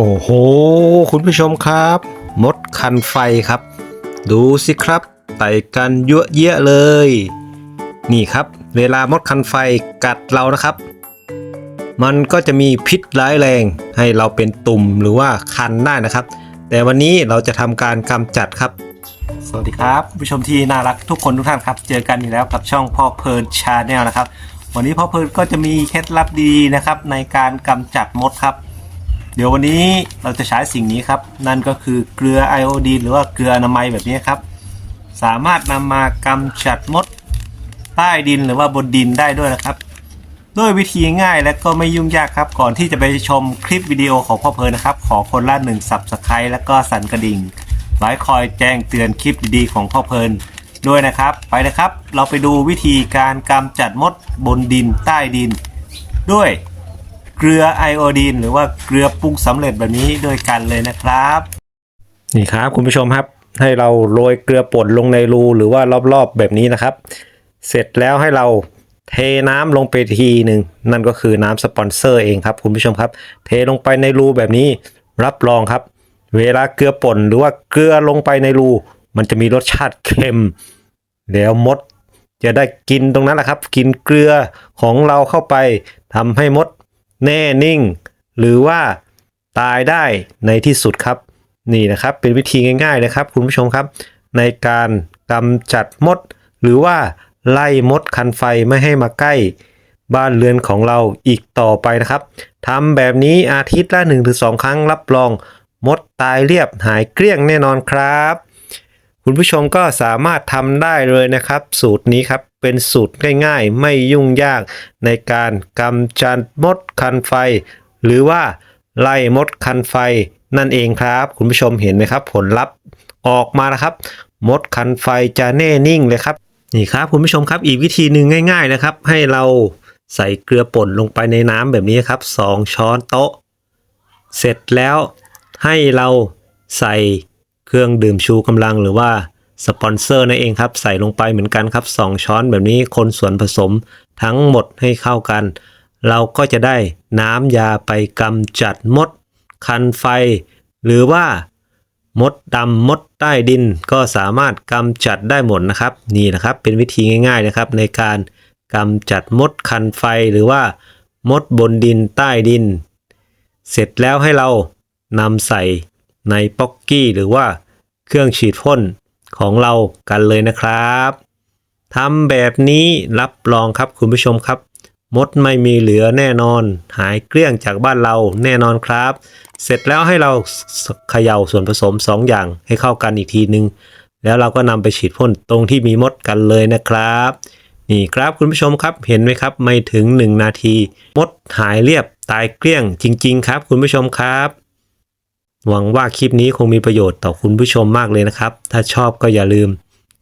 โอ้โห คุณผู้ชมครับ มดคันไฟครับ ดูสิครับไต่กันเยอะเยะเลย นี่ครับ เวลามดคันไฟกัดเรานะครับ มันก็จะมีพิษร้ายแรงให้เราเป็นตุ่มหรือว่าคันได้นะครับ แต่วันนี้เราจะทำการกำจัดครับ สวัสดีครับผู้ชมที่น่ารักทุกคนทุกท่านครับ เจอกันอีกแล้วกับช่องพ่อเพลินชาแนลนะครับ วันนี้พ่อเพลินก็จะมีเคล็ดลับดีนะครับ ในการกำจัดมดครับ เดี๋ยววันนี้เราจะใช้สิ่งนี้ครับ นั่นก็คือเกลือไอโอดีนหรือว่าเกลืออนามัยแบบนี้ครับ สามารถนำมากำจัดมดใต้ดินหรือว่าบนดินได้ด้วยนะครับ ด้วยวิธีง่ายและก็ไม่ยุ่งยากครับ ก่อนที่จะไปชมคลิปวิดีโอของพ่อเพลินนะครับ ขอคนละหนึ่งสับสไครต์แล้วก็สั่นกระดิ่งไว้คอยแจ้งเตือนคลิปดีๆของพ่อเพลินด้วยนะครับ ไปนะครับ เราไปดูวิธีการกำจัดมดบนดินใต้ดิน ด้วย เกลือไอโอดีนหรือว่าเกลือปรุงสำเร็จแบบนี้ด้วยกันเลยนะครับ นี่ครับคุณผู้ชมครับ ให้เราโรยเกลือป่นลงในรูหรือว่ารอบๆแบบนี้นะครับ เสร็จแล้วให้เราเทน้ำลงไปทีหนึ่งนั่นก็คือน้ำสปอนเซอร์เองครับคุณผู้ชมครับ เทลงไปในรูแบบนี้รับรองครับ เวลาเกลือป่นหรือว่าเกลือลงไปในรู มันจะมีรสชาติเค็มแล้วมดจะได้กินตรงนั้นแหละครับ กินเกลือของเราเข้าไปทำให้มด แน่นิ่ง หรือว่าตายได้ในที่สุดครับ นี่นะครับเป็นวิธีง่าย ๆนะครับ คุณผู้ชมครับ ในการกำจัดมด หรือว่าไล่มดคันไฟไม่ให้มาใกล้ บ้านเรือนของเราอีกต่อไปนะครับทำแบบนี้อาทิตย์ละ 1-2 ครั้งรับรอง มดตายเรียบหายเกลี้ยงแน่นอนครับ คุณผู้ชมก็สามารถทำได้เลยนะครับ สูตรนี้ครับเป็นสูตรง่ายๆ ไม่ยุ่งยากในการกำจัดมดคันไฟ หรือว่าไล่มดคันไฟนั่นเองครับ คุณผู้ชมเห็นไหมครับ ผลลัพธ์ออกมาแล้วครับ มดคันไฟจะแน่นิ่งเลยครับนี่ครับคุณผู้ชมครับอีกวิธีหนึ่งง่าย ๆนะครับ ให้เราใส่เกลือป่นลงไปในน้ำแบบนี้ครับสองช้อนโต๊ะ เสร็จแล้วให้เราใส่ เครื่องดื่มชูกำลังหรือว่าสปอนเซอร์นั่นเองครับ ใส่ลงไปเหมือนกันครับ 2 ช้อนแบบนี้คนส่วนผสมทั้งหมดให้เข้ากัน เราก็จะได้น้ำยาไปกำจัดมด คันไฟ หรือว่ามดดำมดใต้ดินก็สามารถกำจัดได้หมดนะครับ นี่นะครับเป็นวิธีง่ายๆนะครับ ในการกำจัดมดคันไฟหรือว่ามดบนดินใต้ดิน เสร็จแล้วให้เรานำใส่ ในป๊อกกี้หรือว่าเครื่องฉีดพ่นของเรากันเลยนะครับทำแบบนี้รับรองครับคุณผู้ชมครับ มดไม่มีเหลือแน่นอน หายเกลี้ยงจากบ้านเราแน่นอนครับ เสร็จแล้วให้เราเขย่าส่วนผสม 2 อย่างให้เข้ากันอีกทีนึง แล้วเราก็นำไปฉีดพ่นตรงที่มีมดกันเลยนะครับ นี่ครับคุณผู้ชมครับเห็นไหมครับ ไม่ถึง 1 นาที มดหายเรียบตายเกลี้ยงจริง ๆ ครับ คุณผู้ชมครับ หวังว่าคลิปนี้คงมีประโยชน์ต่อคุณผู้ชมมากเลยนะครับ ถ้าชอบก็อย่าลืม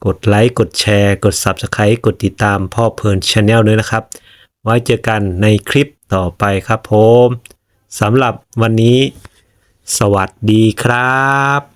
กดไลค์ กดแชร์ กด Subscribe กดติดตามพ่อเพลินชาแนลด้วยนะครับ ไว้เจอกันในคลิปต่อไปครับผมสำหรับวันนี้ สวัสดีครับ